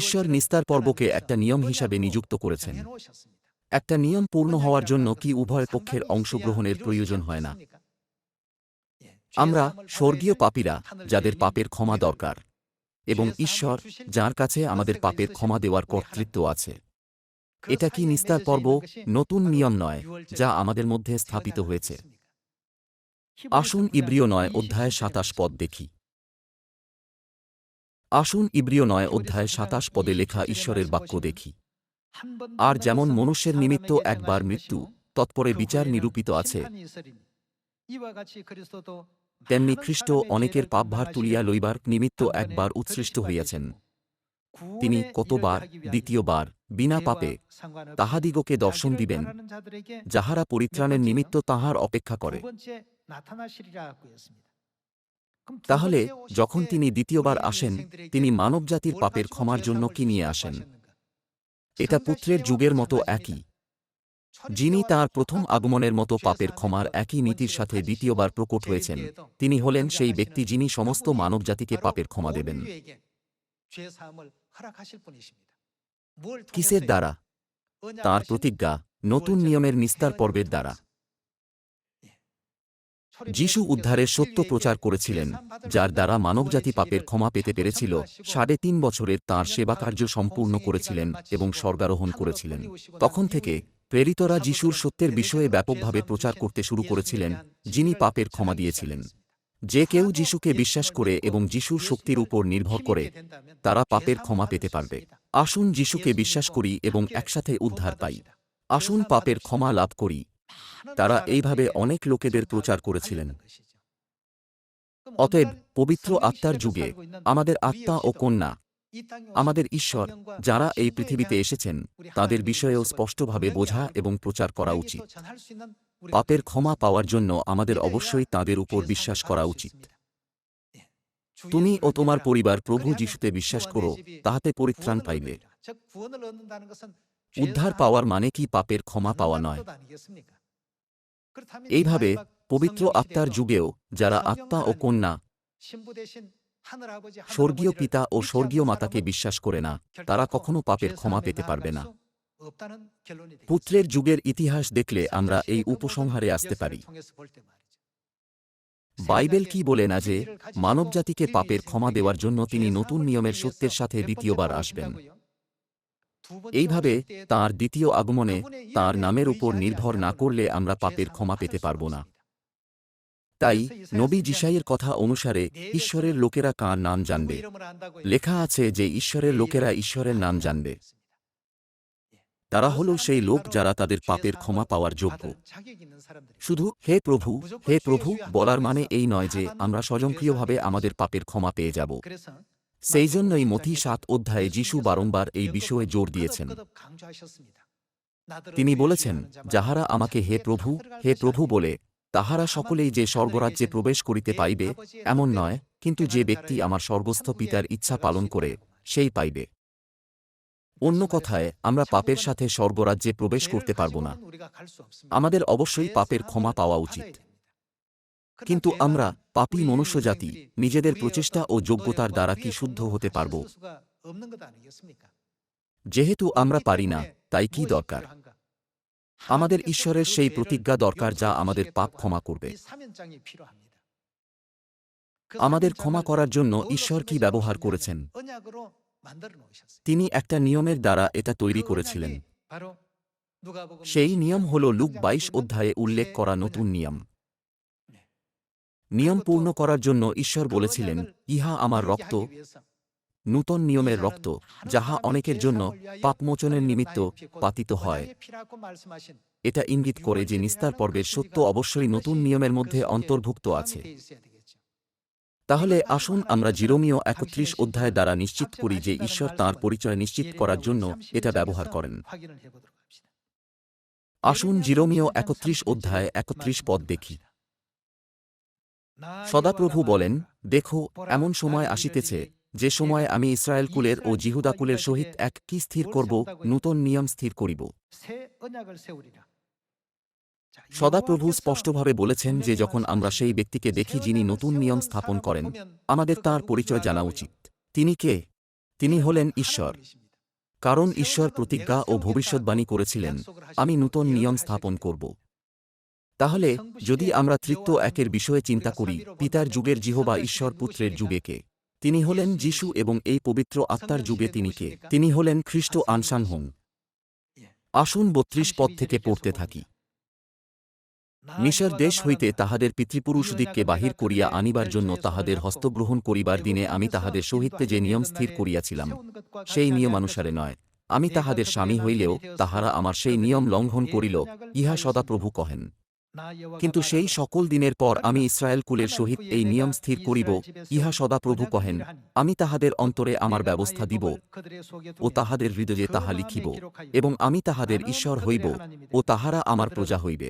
ঈশ্বর নিস্তার পর্বকে একটা নিয়ম হিসাবে নিযুক্ত করেছেন। একটা নিয়ম পূর্ণ হওয়ার জন্য কি উভয় পক্ষের অংশগ্রহণের প্রয়োজন হয় না। আমরা স্বর্গীয় পাপীরা যাদের পাপের ক্ষমা দরকার এবং ঈশ্বর যার কাছে আমাদের পাপের ক্ষমা দেওয়ার কর্তৃত্ব আছে। এটা কি নিস্তার পর্ব? নতুন নিয়ম নয়, যা আমাদের মধ্যে স্থাপিত হয়েছে। আসুন ইব্রিয় নয় অধ্যায় সাতাশ পদ দেখি। আসুন ইব্রিয় নয় অধ্যায় সাতাশ পদে লেখা ঈশ্বরের বাক্য দেখি। আর যেমন মনুষ্যের নিমিত্ত একবার মৃত্যু, তৎপরে বিচার নিরূপিত আছে। তেমনি খ্রিস্ট অনেকের পাপভার তুলিয়া লইবার নিমিত্ত একবার উৎসৃষ্ট হইয়াছেন। তিনি কতবার, দ্বিতীয়বার, বিনা পাপে তাহাদিগকে দর্শন দিবেন, যাহারা পরিত্রাণের নিমিত্ত তাহার অপেক্ষা করে। তাহলে, যখন তিনি দ্বিতীয়বার আসেন, তিনি মানবজাতির পাপের ক্ষমার জন্য কি নিয়ে আসেন? এটা পুত্রের যুগের মতো একই। যিনি তার প্রথম আগমনের মতো পাপের ক্ষমার একই নীতির সাথে দ্বিতীয়বার প্রকট হয়েছেন, তিনি হলেন সেই ব্যক্তি যিনি সমস্ত মানবজাতিকে পাপের ক্ষমা দেবেন। কিসের দ্বারা? তার প্রতিজ্ঞা, নতুন নিয়মের নিস্তার পর্বের দ্বারা। যিশু উদ্ধারের সত্য প্রচার করেছিলেন যার দ্বারা মানবজাতি পাপের ক্ষমা পেতে পেরেছিল সাড়ে তিন বছরের তাঁর সেবাকার্য সম্পূর্ণ করেছিলেন এবং স্বর্গারোহণ করেছিলেন। তখন থেকে প্রেরিতরা যিশুর সত্যের বিষয়ে ব্যাপকভাবে প্রচার করতে শুরু করেছিলেন যিনি পাপের ক্ষমা দিয়েছিলেন। যে কেউ যিশুকে বিশ্বাস করে এবং যিশুর শক্তির উপর নির্ভর করে তারা পাপের ক্ষমা পেতে পারবে। আসুন যিশুকে বিশ্বাস করি এবং একসাথে উদ্ধার পাই। আসুন পাপের ক্ষমা লাভ করি। তারা এইভাবে অনেক লোকেদের প্রচার করেছিলেন। অতএব পবিত্র আত্মার যুগে আমাদের আত্মা ও কন্যা, আমাদের ঈশ্বর যারা এই পৃথিবীতে এসেছেন, তাদের বিষয়েও স্পষ্টভাবে বোঝা এবং প্রচার করা উচিত। পাপের ক্ষমা পাওয়ার জন্য আমাদের অবশ্যই তাদের উপর বিশ্বাস করা উচিত। তুমি ও তোমার পরিবার প্রভু যিশুতে বিশ্বাস করো, তাহাতে পরিত্রাণ পাইবে। উদ্ধার পাওয়ার মানে কি পাপের ক্ষমা পাওয়া নয়। এইভাবে পবিত্র আত্মার যুগেও যারা আত্মা ও কন্যা স্বর্গীয় পিতা ও স্বর্গীয় মাতাকে বিশ্বাস করে না তারা কখনো পাপের ক্ষমা পেতে পারবে না। পুত্রের যুগের ইতিহাস দেখলে আমরা এই উপসংহারে আসতে পারি। বাইবেল কি বলে না যে মানবজাতিকে পাপের ক্ষমা দেওয়ার জন্য তিনি নতুন নিয়মের সত্যের সাথে দ্বিতীয়বার আসবেন। এইভাবে তার দ্বিতীয় আগমনে তার নামের উপর নির্ভর না করলে আমরা পাপের ক্ষমা পেতে পারব না। তাই নবী জিসাইয়ের কথা অনুসারে ঈশ্বরের লোকেরা কার নাম জানবে? লেখা আছে যে ঈশ্বরের লোকেরা ঈশ্বরের নাম জানবে। তারা হল সেই লোক যারা তাদের পাপের ক্ষমা পাওয়ার যোগ্য। শুধু হে প্রভু হে প্রভু বলার মানে এই নয় যে আমরা স্বয়ংক্রিয়ভাবে আমাদের পাপের ক্ষমা পেয়ে যাব। সেই জন্যই মথি সাত অধ্যায়ে যিশু বারংবার এই বিষয়ে জোর দিয়েছেন। তিনি বলেছেন, যাহারা আমাকে হে প্রভু হে প্রভু বলে, তাহারা সকলেই যে স্বর্গরাজ্যে প্রবেশ করিতে পাইবে, এমন নয়, কিন্তু যে ব্যক্তি আমার স্বর্গস্থ পিতার ইচ্ছা পালন করে, সেই পাইবে। অন্য কথায়, আমরা পাপের সাথে স্বর্গরাজ্যে প্রবেশ করতে পারব না। আমাদের অবশ্যই পাপের ক্ষমা পাওয়া উচিত। কিন্তু আমরা পাপী মনুষ্যজাতি নিজেদের প্রচেষ্টা ও যোগ্যতার দ্বারা কি শুদ্ধ হতে পারব? যেহেতু আমরা পারি না তাই কি দরকার? আমাদের ঈশ্বরের সেই প্রতিজ্ঞা দরকার যা আমাদের পাপ ক্ষমা করবে। আমাদের ক্ষমা করার জন্য ঈশ্বর কি ব্যবহার করেছেন? তিনি একটা নিয়মের দ্বারা এটা তৈরি করেছিলেন। সেই নিয়ম হল লুক বাইশ অধ্যায়ে উল্লেখ করা নতুন নিয়ম। নিয়ম পূর্ণ করার জন্য ঈশ্বর বলেছিলেন, ইহা আমার রক্ত, নূতন নিয়মের রক্ত, যাহা অনেকের জন্য পাপমোচনের নিমিত্ত পাতিত হয়। এটা ইঙ্গিত করে যে নিস্তার পর্বের সত্য অবশ্যই নতুন নিয়মের মধ্যে অন্তর্ভুক্ত আছে। তাহলে আসুন আমরা জিরোমীয় একত্রিশ অধ্যায় দ্বারা নিশ্চিত করি যে ঈশ্বর তাঁর পরিচয় নিশ্চিত করার জন্য এটা ব্যবহার করেন। আসুন জিরোমীয় একত্রিশ অধ্যায় একত্রিশ পদ দেখি। সদাপ্রভু বলেন, দেখো, এমন সময় আসিতেছে, যে সময় আমি ইসরায়েল কুলের ও জিহুদা কুলের সহিত এক কি স্থির করব, নূতন নিয়ম স্থির করিব। সদাপ্রভু স্পষ্টভাবে বলেছেন যে যখন আমরা সেই ব্যক্তিকে দেখি যিনি নতুন নিয়ম স্থাপন করেন, আমাদের তার পরিচয় জানা উচিত। তিনি কে? তিনি হলেন ঈশ্বর। কারণ ঈশ্বর প্রতিজ্ঞা ও ভবিষ্যৎবাণী করেছিলেন, আমি নূতন নিয়ম স্থাপন করব। তাহলে যদি আমরা তৃত্ব একের বিষয়ে চিন্তা করি পিতার যুগের জিহবা ঈশ্বর পুত্রের যুগে কে তিনি হলেন যিশু এবং এই পবিত্র আত্মার যুগে তিনি কে তিনি হলেন খ্রিস্ট আনসান হোং। আসুন বত্রিশ পদ থেকে পড়তে থাকি। মিশর দেশ হইতে তাহাদের পিতৃপুরুষদিগকে বাহির করিয়া আনিবার জন্য তাহাদের হস্তগ্রহণ করিবার দিনে আমি তাহাদের সহিত্যে যে নিয়ম স্থির করিয়াছিলাম সেই নিয়মানুসারে নয়। আমি তাহাদের স্বামী হইলেও তাহারা আমার সেই নিয়ম লঙ্ঘন করিল। ইহা সদাপ্রভু কহেন কিন্তু সেই সকল দিনের পর আমি ইসরায়েল কুলের সহিত এই নিয়ম স্থির করিব, ইহা সদা প্রভু কহেন, আমি তাহাদের অন্তরে আমার ব্যবস্থা দিব ও তাহাদের হৃদয়ে তাহা লিখিব এবং আমি তাহাদের ঈশ্বর হইব ও তাহারা আমার প্রজা হইবে।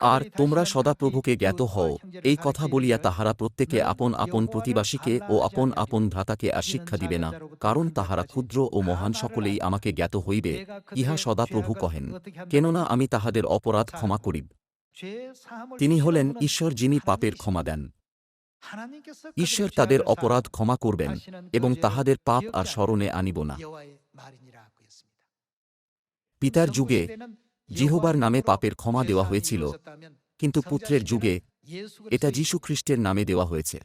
আর তোমরা সদাপ্রভুকে জ্ঞাত হও, এই কথা বলিয়া তাহারা প্রত্যেকে আপন আপন প্রতিবাসীকে ও আপন আপন ভ্রাতাকে আর শিক্ষা দিবে না, কারণ তাহারা ক্ষুদ্র ও মহান সকলেই আমাকে জ্ঞাত হইবে, ইহা সদাপ্রভু কহেন, কেননা আমি তাহাদের অপরাধ ক্ষমা করিব। তিনি হলেন ঈশ্বর যিনি পাপের ক্ষমা দেন। ঈশ্বর তাদের অপরাধ ক্ষমা করবেন এবং তাহাদের পাপ আর স্মরণে আনিব না। পিতার যুগে জিহোবার নামে পাপের ক্ষমা দেওয়া হয়েছিল কিন্তু পুত্রের যুগে এটা যীশু খ্রিস্টের নামে দেওয়া হয়েছে।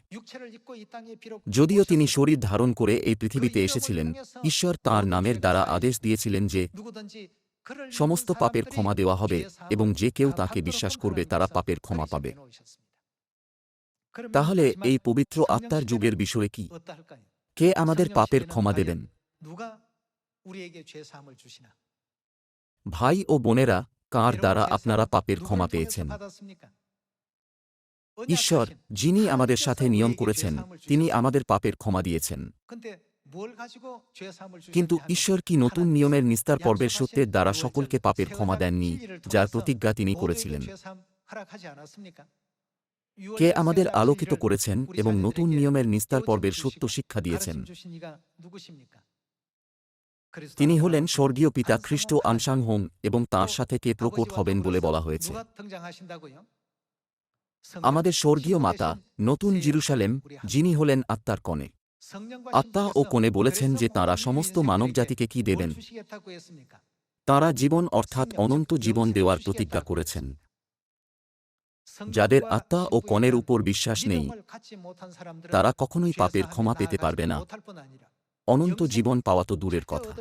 যদিও তিনি শরীর ধারণ করে এই পৃথিবীতে এসেছিলেন ঈশ্বর তাঁর নামের দ্বারা আদেশ দিয়েছিলেন যে সমস্ত পাপের ক্ষমা দেওয়া হবে এবং যে কেউ তাকে বিশ্বাস করবে তারা পাপের ক্ষমা পাবে। তাহলে এই পবিত্র আত্মার যুগের বিষয়ে কি? কে আমাদের পাপের ক্ষমা দেবেন? ভাই ও বোনেরা কার দ্বারা আপনারা পাপের ক্ষমা পেয়েছেন? ঈশ্বর যিনি আমাদের সাথে নিয়ম করেছেন তিনি আমাদের পাপের ক্ষমা দিয়েছেন। কিন্তু ঈশ্বর কি নতুন নিয়মের নিস্তার পর্বের সত্যের দ্বারা সকলকে পাপের ক্ষমা দেননি যার প্রতিজ্ঞা তিনি করেছিলেন। কে আমাদের আলোকিত করেছেন এবং নতুন নিয়মের নিস্তার পর্বের সত্য শিক্ষা দিয়েছেন? তিনি হলেন স্বর্গীয় পিতা খ্রিস্ট আনসাং হোম এবং তাঁর সাথে কে প্রকট হবেন বলে বলা হয়েছে। আমাদের স্বর্গীয় মাতা নতুন জিরুসালেম যিনি হলেন আত্মার কনে। আত্মা ও কোণে বলেছেন যে তাঁরা সমস্ত মানবজাতিকে কি দেবেন? তাঁরা জীবন অর্থাৎ অনন্ত জীবন দেওয়ার প্রতিজ্ঞা করেছেন। যাদের আত্মা ও কনের উপর বিশ্বাস নেই তারা কখনোই পাপের ক্ষমা পেতে পারবে না। অনন্ত জীবন পাওয়া তো দূরের কথা।